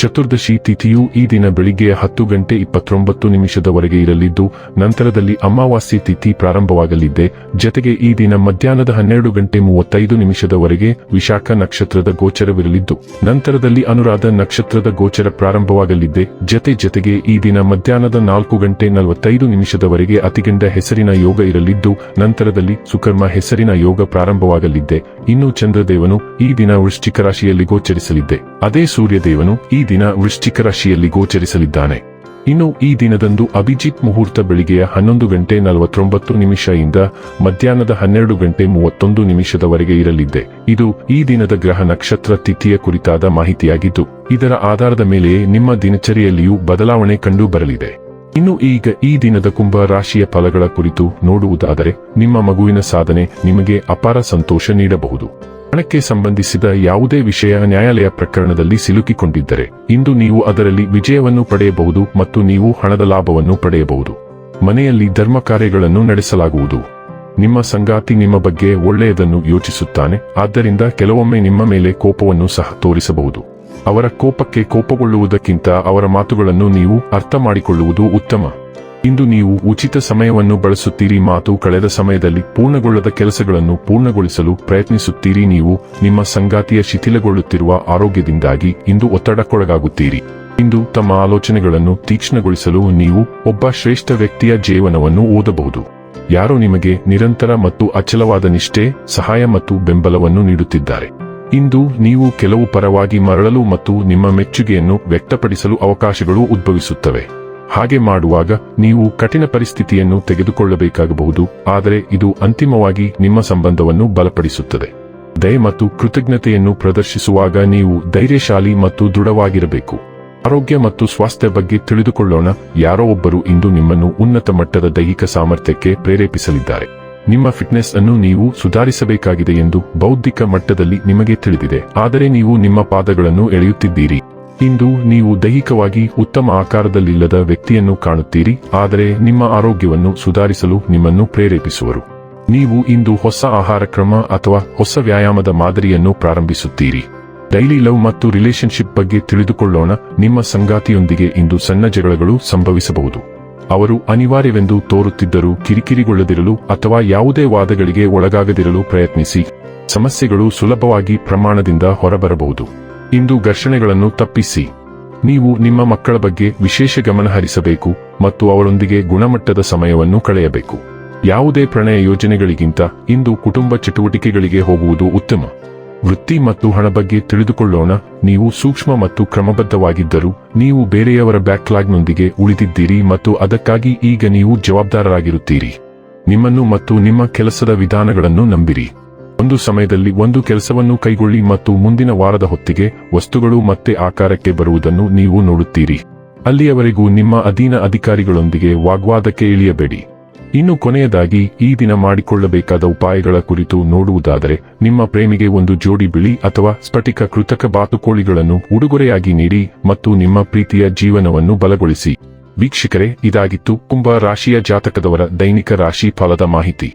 ಚತುರ್ದಶಿ ತಿಥಿಯು ಈ ದಿನ ಬೆಳಿಗ್ಗೆ ಹತ್ತು ಗಂಟೆ ಇಪ್ಪತ್ತೊಂಬತ್ತು ನಿಮಿಷದವರೆಗೆ ಇರಲಿದ್ದು, ನಂತರದಲ್ಲಿ ಅಮಾವಾಸ್ಯೆ ತಿಥಿ ಪ್ರಾರಂಭವಾಗಲಿದೆ. ಜತೆಗೆ ಈ ದಿನ ಮಧ್ಯಾಹ್ನದ ಹನ್ನೆರಡು ಗಂಟೆ ಮೂವತ್ತೈದು ನಿಮಿಷದವರೆಗೆ ವಿಶಾಖ ನಕ್ಷತ್ರದ ಗೋಚರವಿರಲಿದ್ದು, ನಂತರದಲ್ಲಿ ಅನುರಾಧ ನಕ್ಷತ್ರದ ಗೋಚರ ಪ್ರಾರಂಭವಾಗಲಿದೆ. ಜತೆ ಜತೆಗೆ ಈ ದಿನ ಮಧ್ಯಾಹ್ನದ ನಾಲ್ಕು ಗಂಟೆ ನಲವತ್ತೈದು ನಿಮಿಷದವರೆಗೆ ಅತಿಗಂಡ ಹೆಸರಿನ ಯೋಗ ಇರಲಿದ್ದು, ನಂತರದಲ್ಲಿ ಸುಕರ್ಮ ಹೆಸರಿನ ಯೋಗ ಪ್ರಾರಂಭವಾಗಲಿದೆ. ಇನ್ನು ಚಂದ್ರದೇವನು ಈ ದಿನ ವೃಶ್ಚಿಕ ರಾಶಿಯಲ್ಲಿ ಗೋಚರಿಸಲಿದೆ. ಅದೇ ಸೂರ್ಯದೇವನು ಈ ದಿನ ವೃಶ್ಚಿಕ ರಾಶಿಯಲ್ಲಿ ಗೋಚರಿಸಲಿದ್ದಾನೆ. ಇನ್ನು ಈ ದಿನದಂದು ಅಭಿಜಿತ್ ಮುಹೂರ್ತ ಬೆಳಿಗ್ಗೆಯ ಹನ್ನೊಂದು ಗಂಟೆ ನಲವತ್ತೊಂಬತ್ತು ನಿಮಿಷ ಇಂದ ಮಧ್ಯಾಹ್ನದ ಹನ್ನೆರಡು ಗಂಟೆ ಮೂವತ್ತೊಂದು ನಿಮಿಷದವರೆಗೆ ಇರಲಿದೆ ಇದು ಈ ದಿನದ ಗ್ರಹ ನಕ್ಷತ್ರ ತಿಥಿಯ ಕುರಿತಾದ ಮಾಹಿತಿಯಾಗಿದ್ದು, ಇದರ ಆಧಾರದ ಮೇಲೆಯೇ ನಿಮ್ಮ ದಿನಚರಿಯಲ್ಲಿಯೂ ಬದಲಾವಣೆ ಕಂಡು ಬರಲಿದೆ ಇನ್ನು ಈಗ ಈ ದಿನದ ಕುಂಭ ರಾಶಿಯ ಫಲಗಳ ಕುರಿತು ನೋಡುವುದಾದರೆ, ನಿಮ್ಮ ಮಗುವಿನ ಸಾಧನೆ ನಿಮಗೆ ಅಪಾರ ಸಂತೋಷ ನೀಡಬಹುದು. ಹಣಕ್ಕೆ ಸಂಬಂಧಿಸಿದ ಯಾವುದೇ ವಿಷಯ ನ್ಯಾಯಾಲಯ ಪ್ರಕರಣದಲ್ಲಿ ಸಿಲುಕಿಕೊಂಡಿದ್ದರೆ, ಇಂದು ನೀವು ಅದರಲ್ಲಿ ವಿಜಯವನ್ನು ಪಡೆಯಬಹುದು ಮತ್ತು ನೀವು ಹಣದ ಲಾಭವನ್ನು ಪಡೆಯಬಹುದು. ಮನೆಯಲ್ಲಿ ಧರ್ಮ ಕಾರ್ಯಗಳನ್ನು ನಡೆಸಲಾಗುವುದು. ನಿಮ್ಮ ಸಂಗಾತಿ ನಿಮ್ಮ ಬಗ್ಗೆ ಒಳ್ಳೆಯದನ್ನು ಯೋಚಿಸುತ್ತಾನೆ, ಆದ್ದರಿಂದ ಕೆಲವೊಮ್ಮೆ ನಿಮ್ಮ ಮೇಲೆ ಕೋಪವನ್ನು ಸಹ ತೋರಿಸಬಹುದು. ಅವರ ಕೋಪಕ್ಕೆ ಕೋಪಗೊಳ್ಳುವುದಕ್ಕಿಂತ ಅವರ ಮಾತುಗಳನ್ನು ನೀವು ಅರ್ಥ ಮಾಡಿಕೊಳ್ಳುವುದು ಉತ್ತಮ. ಇಂದು ನೀವು ಉಚಿತ ಸಮಯವನ್ನು ಬಳಸುತ್ತೀರಿ ಮಾತು ಕಳೆದ ಸಮಯದಲ್ಲಿ ಪೂರ್ಣಗೊಳ್ಳದ ಕೆಲಸಗಳನ್ನು ಪೂರ್ಣಗೊಳಿಸಲು ಪ್ರಯತ್ನಿಸುತ್ತೀರಿ ನೀವು ನಿಮ್ಮ ಸಂಗಾತಿಯ ಶಿಥಿಲಗೊಳ್ಳುತ್ತಿರುವ ಆರೋಗ್ಯದಿಂದಾಗಿ ಇಂದು ಒತ್ತಡಕ್ಕೊಳಗಾಗುತ್ತೀರಿ. ಇಂದು ತಮ್ಮ ಆಲೋಚನೆಗಳನ್ನು ತೀಕ್ಷ್ಣಗೊಳಿಸಲು ನೀವು ಒಬ್ಬ ಶ್ರೇಷ್ಠ ವ್ಯಕ್ತಿಯ ಜೀವನವನ್ನು ಓದಬಹುದು. ಯಾರೋ ನಿಮಗೆ ನಿರಂತರ ಮತ್ತು ಅಚಲವಾದ ನಿಷ್ಠೆ, ಸಹಾಯ ಮತ್ತು ಬೆಂಬಲವನ್ನು ನೀಡುತ್ತಿದ್ದಾರೆ? ಇಂದು ನೀವು ಕೆಲವು ಪರವಾಗಿ ಮರಳಲು ಮತ್ತು ನಿಮ್ಮ ಮೆಚ್ಚುಗೆಯನ್ನು ವ್ಯಕ್ತಪಡಿಸಲು ಅವಕಾಶಗಳು ಉದ್ಭವಿಸುತ್ತವೆ. ಹಾಗೆ ಮಾಡುವಾಗ ನೀವು ಕಠಿಣ ಪರಿಸ್ಥಿತಿಯನ್ನು ತೆಗೆದುಕೊಳ್ಳಬೇಕಾಗಬಹುದು, ಆದರೆ ಇದು ಅಂತಿಮವಾಗಿ ನಿಮ್ಮ ಸಂಬಂಧವನ್ನು ಬಲಪಡಿಸುತ್ತದೆ. ದಯ ಮತ್ತು ಕೃತಜ್ಞತೆಯನ್ನು ಪ್ರದರ್ಶಿಸುವಾಗ ನೀವು ಧೈರ್ಯಶಾಲಿ ಮತ್ತು ದೃಢವಾಗಿರಬೇಕು. ಆರೋಗ್ಯ ಮತ್ತು ಸ್ವಾಸ್ಥ್ಯ ಬಗ್ಗೆ ತಿಳಿದುಕೊಳ್ಳೋಣ, ಯಾರೋ ಒಬ್ಬರು ಇಂದು ನಿಮ್ಮನ್ನು ಉನ್ನತ ಮಟ್ಟದ ದೈಹಿಕ ಸಾಮರ್ಥ್ಯಕ್ಕೆ ಪ್ರೇರೇಪಿಸಲಿದ್ದಾರೆ. ನಿಮ್ಮ ಫಿಟ್ನೆಸ್ ಅನ್ನು ನೀವು ಸುಧಾರಿಸಬೇಕಾಗಿದೆ ಎಂದು ಬೌದ್ಧಿಕ ಮಟ್ಟದಲ್ಲಿ ನಿಮಗೆ ತಿಳಿದಿದೆ, ಆದರೆ ನೀವು ನಿಮ್ಮ ಪಾದಗಳನ್ನು ಎಳೆಯುತ್ತಿದ್ದೀರಿ. ಇಂದು ನೀವು ದೈಹಿಕವಾಗಿ ಉತ್ತಮ ಆಕಾರದಲ್ಲಿಲ್ಲದ ವ್ಯಕ್ತಿಯನ್ನು ಕಾಣುತ್ತೀರಿ, ಆದರೆ ನಿಮ್ಮ ಆರೋಗ್ಯವನ್ನು ಸುಧಾರಿಸಲು ನಿಮ್ಮನ್ನು ಪ್ರೇರೇಪಿಸುವರು. ನೀವು ಇಂದು ಹೊಸ ಆಹಾರ ಕ್ರಮ ಅಥವಾ ಹೊಸ ವ್ಯಾಯಾಮದ ಮಾದರಿಯನ್ನು ಪ್ರಾರಂಭಿಸುತ್ತೀರಿ. ಡೈಲಿ ಲವ್ ಮತ್ತು ರಿಲೇಶನ್ಶಿಪ್ ಬಗ್ಗೆ ತಿಳಿದುಕೊಳ್ಳೋಣ, ನಿಮ್ಮ ಸಂಗಾತಿಯೊಂದಿಗೆ ಇಂದು ಸಣ್ಣ ಜಗಳಗಳು ಸಂಭವಿಸಬಹುದು. ಅವರು ಅನಿವಾರ್ಯವೆಂದು ತೋರುತ್ತಿದ್ದರೂ ಕಿರಿಕಿರಿಗೊಳ್ಳದಿರಲು ಅಥವಾ ಯಾವುದೇ ವಾದಗಳಿಗೆ ಒಳಗಾಗದಿರಲು ಪ್ರಯತ್ನಿಸಿ, ಸಮಸ್ಯೆಗಳು ಸುಲಭವಾಗಿ ಪ್ರಮಾಣದಿಂದ ಹೊರಬರಬಹುದು. ಇಂದು ಘರ್ಷಣೆಗಳನ್ನು ತಪ್ಪಿಸಿ. ನೀವು ನಿಮ್ಮ ಮಕ್ಕಳ ಬಗ್ಗೆ ವಿಶೇಷ ಗಮನ ಹರಿಸಬೇಕು ಮತ್ತು ಅವರೊಂದಿಗೆ ಗುಣಮಟ್ಟದ ಸಮಯವನ್ನು ಕಳೆಯಬೇಕು. ಯಾವುದೇ ಪ್ರಣಯ ಯೋಜನೆಗಳಿಗಿಂತ ಇಂದು ಕುಟುಂಬ ಚಟುವಟಿಕೆಗಳಿಗೆ ಹೋಗುವುದು ಉತ್ತಮ. ವೃತ್ತಿ ಮತ್ತು ಹಣ ಬಗ್ಗೆ ತಿಳಿದುಕೊಳ್ಳೋಣ. ನೀವು ಸೂಕ್ಷ್ಮ ಮತ್ತು ಕ್ರಮಬದ್ಧವಾಗಿದ್ದರೂ ನೀವು ಬೇರೆಯವರ ಬ್ಯಾಕ್ಲಾಗ್ನೊಂದಿಗೆ ಉಳಿದಿದ್ದೀರಿ ಮತ್ತು ಅದಕ್ಕಾಗಿ ಈಗ ನೀವು ಜವಾಬ್ದಾರರಾಗಿರುತ್ತೀರಿ. ನಿಮ್ಮನ್ನು ಮತ್ತು ನಿಮ್ಮ ಕೆಲಸದ ವಿಧಾನಗಳನ್ನು ನಂಬಿರಿ. ಒಂದು ಸಮಯದಲ್ಲಿ ಒಂದು ಕೆಲಸವನ್ನು ಕೈಗೊಳ್ಳಿ ಮತ್ತು ಮುಂದಿನ ವಾರದ ಹೊತ್ತಿಗೆ ವಸ್ತುಗಳು ಮತ್ತೆ ಆಕಾರಕ್ಕೆ ಬರುವುದನ್ನು ನೀವು ನೋಡುತ್ತೀರಿ. ಅಲ್ಲಿಯವರೆಗೂ ನಿಮ್ಮ ಅಧೀನ ಅಧಿಕಾರಿಗಳೊಂದಿಗೆ ವಾಗ್ವಾದಕ್ಕೆ ಇಳಿಯಬೇಡಿ. ಇನ್ನು ಕೊನೆಯದಾಗಿ, ಈ ದಿನ ಮಾಡಿಕೊಳ್ಳಬೇಕಾದ ಉಪಾಯಗಳ ಕುರಿತು ನೋಡುವುದಾದರೆ, ನಿಮ್ಮ ಪ್ರೇಮಿಗೆ ಒಂದು ಜೋಡಿ ಬಿಳಿ ಅಥವಾ ಸ್ಫಟಿಕ ಕೃತಕ ಬಾತುಕೋಳಿಗಳನ್ನು ಉಡುಗೊರೆಯಾಗಿ ನೀಡಿ ಮತ್ತು ನಿಮ್ಮ ಪ್ರೀತಿಯ ಜೀವನವನ್ನು ಬಲಗೊಳಿಸಿ. ವೀಕ್ಷಕರೇ, ಇದಾಗಿತ್ತು ಕುಂಭ ರಾಶಿಯ ಜಾತಕದವರ ದೈನಿಕ ರಾಶಿ ಫಲದ ಮಾಹಿತಿ.